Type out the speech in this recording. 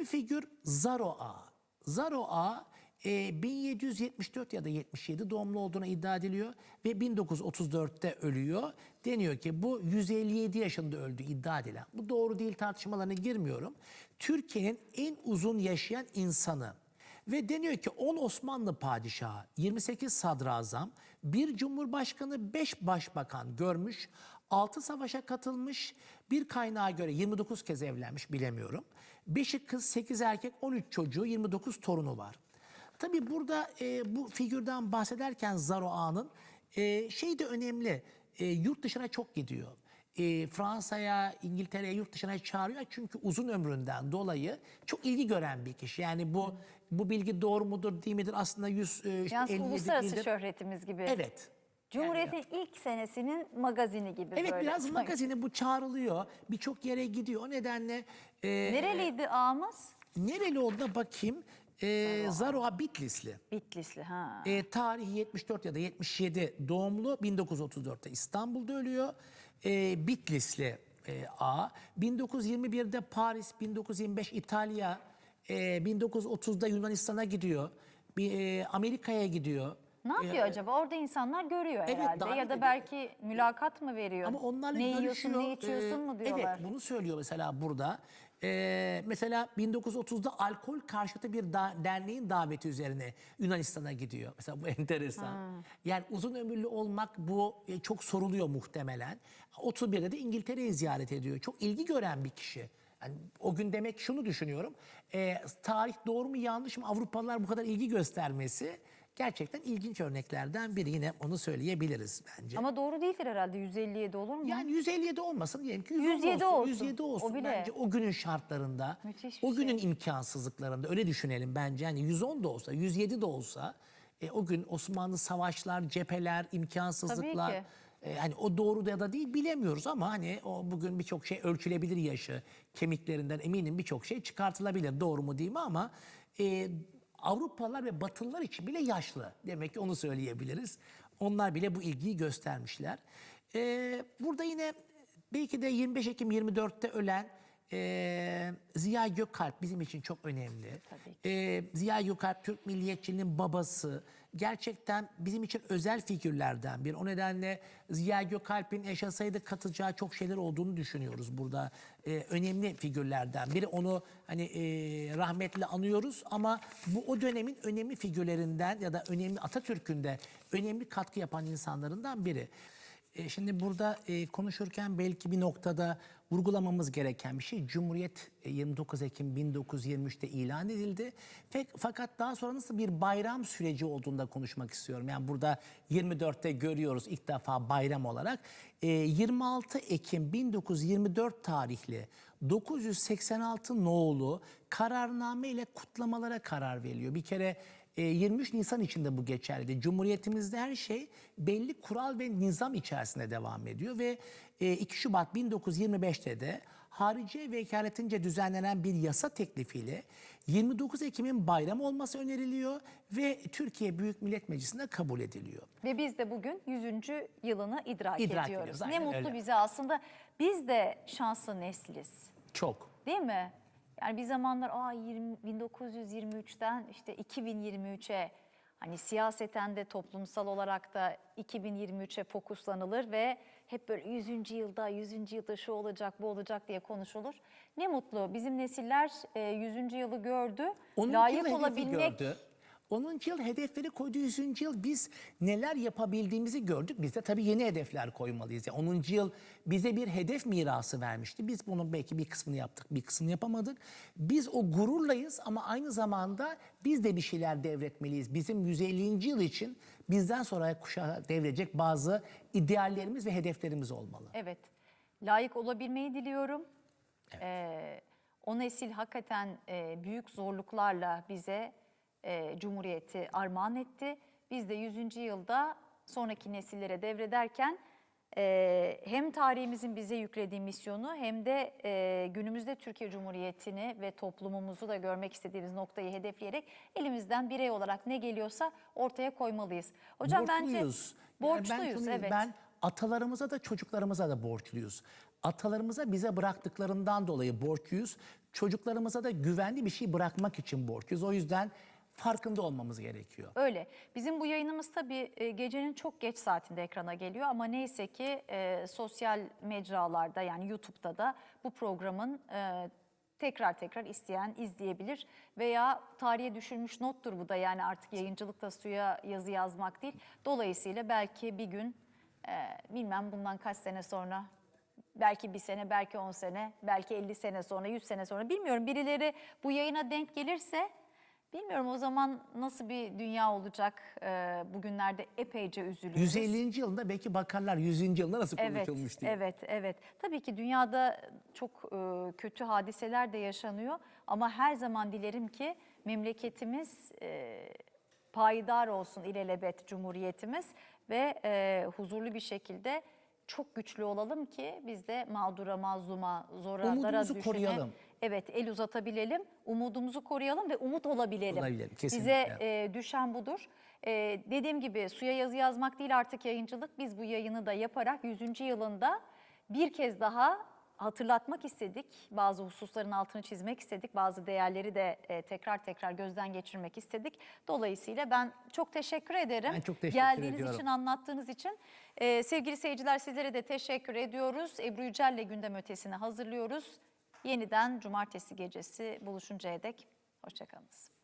bir figür Zaro Ağa. E, 1774 ya da 77 doğumlu olduğuna iddia ediliyor ve 1934'te ölüyor. Deniyor ki bu 157 yaşında öldü iddia edilen. Bu doğru değil tartışmalarına girmiyorum. Türkiye'nin en uzun yaşayan insanı. Ve deniyor ki 10 Osmanlı padişahı, 28 sadrazam, bir cumhurbaşkanı, 5 başbakan görmüş, 6 savaşa katılmış, bir kaynağa göre 29 kez evlenmiş bilemiyorum. 5'i kız, 8 erkek, 13 çocuğu, 29 torunu var. Tabii burada e, bu figürden bahsederken Zaro Ağa'nın e, şey de önemli, e, yurt dışına çok gidiyor e, Fransa'ya, İngiltere'ye yurt dışına çağırıyor. Çünkü uzun ömründen dolayı çok ilgi gören bir kişi. Yani bu bu bilgi doğru mudur değil midir aslında 100 e, işte Yalnız 57 uluslararası değildir. şöhretimiz gibi. Evet. Cumhuriyet'in ilk senesinin magazini gibi Evet böyle. biraz sanki. magazini bu çağrılıyor. Birçok yere gidiyor. O nedenle e, Nereliydi ağamız? nereli olduğuna bakayım. E, Zaroa Bitlisli. Bitlisli ha. E, tarihi 74 ya da 77 doğumlu 1934'te İstanbul'da ölüyor. E, Bitlisli e, A. 1921'de Paris, 1925 İtalya, e, 1930'da Yunanistan'a gidiyor. Bir, e, Amerika'ya gidiyor. Ne yapıyor acaba? Orada insanlar görüyor evet, herhalde. davet Ya da ediyor. belki mülakat mı veriyor? Ama onlarla ne yiyorsun, görüşüyor. ne içiyorsun Ee, mu diyorlar. Evet bunu söylüyor mesela burada. Ee, mesela 1930'da alkol karşıtı bir da- derneğin daveti üzerine Yunanistan'a gidiyor. Mesela bu enteresan. Yani uzun ömürlü olmak bu e, çok soruluyor muhtemelen. 31'de de İngiltere'yi ziyaret ediyor. Çok ilgi gören bir kişi. Yani o gün demek şunu düşünüyorum. e, tarih doğru mu yanlış mı Avrupalılar bu kadar ilgi göstermesi gerçekten ilginç örneklerden biri. Yine onu söyleyebiliriz bence. Ama doğru değildir herhalde 157 olur mu? Yani 157 olmasın diyelim ki 110 107 olsun. olsun. 107 olsun O bile. bence o günün şartlarında. Müthiş bir o günün şey. imkansızlıklarında öyle düşünelim bence. Yani 110 da olsa 107 de olsa e, o gün Osmanlı savaşlar, cepheler, imkansızlıklar. Tabii ki. e, hani o doğru da ya da değil bilemiyoruz ama hani o bugün birçok şey ölçülebilir yaşı. Kemiklerinden eminim birçok şey çıkartılabilir. Doğru mu değil mi ama e, Avrupalılar ve Batılılar için bile yaşlı. Demek ki onu söyleyebiliriz. Onlar bile bu ilgiyi göstermişler. Ee, burada yine belki de 25 Ekim 24'te ölen e, Ziya Gökalp bizim için çok önemli. Ee, Ziya Gökalp Türk milliyetçiliğinin babası. Gerçekten bizim için özel figürlerden bir. O nedenle Ziya Gökalp'in yaşasaydı katacağı çok şeyler olduğunu düşünüyoruz burada. Ee, önemli figürlerden biri. Onu hani e, rahmetle anıyoruz ama bu o dönemin önemli figürlerinden ya da önemli Atatürk'ün de önemli katkı yapan insanlarından biri. E, Şimdi burada e, konuşurken belki bir noktada vurgulamamız gereken bir şey. Cumhuriyet e, 29 Ekim 1923'te ilan edildi. Fakat daha sonra nasıl bir bayram süreci olduğunda konuşmak istiyorum. Yani burada 24'te görüyoruz ilk defa bayram olarak. E, 26 Ekim 1924 tarihli 986 no'lu kararname ile kutlamalara karar veriliyor. Bir kere e, 23 Nisan içinde bu geçerli. Cumhuriyetimizde her şey belli kural ve nizam içerisinde devam ediyor ve e, 2 Şubat 1925'te de hariciye vekaletince düzenlenen bir yasa teklifiyle 29 Ekim'in bayram olması öneriliyor ve Türkiye Büyük Millet Meclisi'nde kabul ediliyor. Ve biz de bugün 100. yılını idrak, İdrak ediyoruz. ediyoruz, Ne mutlu öyle. bize aslında. Biz de şanslı nesliz. Çok. Değil mi? Yani bir zamanlar aa 20, 1923'ten işte 2023'e hani siyaseten de toplumsal olarak da 2023'e fokuslanılır ve hep böyle 100. yılda 100. yılda şu olacak bu olacak diye konuşulur. Ne mutlu bizim nesiller e, 100. yılı gördü. 10. Layık olabilmek gördü. 10. yıl hedefleri koydu 100. yıl biz neler yapabildiğimizi gördük. Biz de tabii yeni hedefler koymalıyız. Yani 10. yıl bize bir hedef mirası vermişti. Biz bunun belki bir kısmını yaptık, bir kısmını yapamadık. Biz o gururlayız ama aynı zamanda biz de bir şeyler devretmeliyiz. Bizim 150. yıl için bizden sonra kuşağa devredecek bazı ideallerimiz ve hedeflerimiz olmalı. Evet. Layık olabilmeyi diliyorum. Ee, o nesil hakikaten e, büyük zorluklarla bize e, Cumhuriyeti armağan etti. Biz de 100. yılda sonraki nesillere devrederken e, hem tarihimizin bize yüklediği misyonu hem de e, günümüzde Türkiye Cumhuriyeti'ni ve toplumumuzu da görmek istediğimiz noktayı hedefleyerek elimizden birey olarak ne geliyorsa ortaya koymalıyız. Hocam bence borçluyuz. Yani ben borçluyuz evet. Ben atalarımıza da çocuklarımıza da borçluyuz. Atalarımıza bize bıraktıklarından dolayı borçluyuz. çocuklarımıza da güvenli bir şey bırakmak için borçluyuz. O yüzden farkında olmamız gerekiyor. Öyle. Bizim bu yayınımız tabii e, gecenin çok geç saatinde ekrana geliyor ama neyse ki e, sosyal mecralarda yani YouTube'da da bu programın e, tekrar tekrar isteyen izleyebilir veya tarihe düşülmüş nottur bu da yani artık yayıncılıkta suya yazı yazmak değil. Dolayısıyla belki bir gün e, bilmem bundan kaç sene sonra belki bir sene, belki 10 sene, belki 50 sene sonra, 100 sene sonra bilmiyorum birileri bu yayına denk gelirse bilmiyorum o zaman nasıl bir dünya olacak Ee, bugünlerde epeyce üzülüyoruz. 150. yılında belki bakarlar 100. yılında nasıl Evet, konuşulmuş diye. evet, evet. Tabii ki dünyada çok e, kötü hadiseler de yaşanıyor ama her zaman dilerim ki memleketimiz e, payidar olsun ilelebet cumhuriyetimiz ve e, huzurlu bir şekilde çok güçlü olalım ki biz de mağdura, mazluma, zora, dara Umudumuzu düşene koruyalım. evet el uzatabilelim, umudumuzu koruyalım ve umut olabilelim. Olabilelim, Bize kesinlikle. e, düşen budur. E, dediğim gibi suya yazı yazmak değil artık yayıncılık. Biz bu yayını da yaparak 100. yılında bir kez daha hatırlatmak istedik. Bazı hususların altını çizmek istedik. Bazı değerleri de e, tekrar tekrar gözden geçirmek istedik. Dolayısıyla ben çok teşekkür ederim. Ben çok teşekkür Geldiğiniz ediyorum. için, anlattığınız için. E, sevgili seyirciler sizlere de teşekkür ediyoruz. Ebru Yücel'le gündem ötesini hazırlıyoruz. Yeniden cumartesi gecesi buluşuncaya dek hoşçakalınız.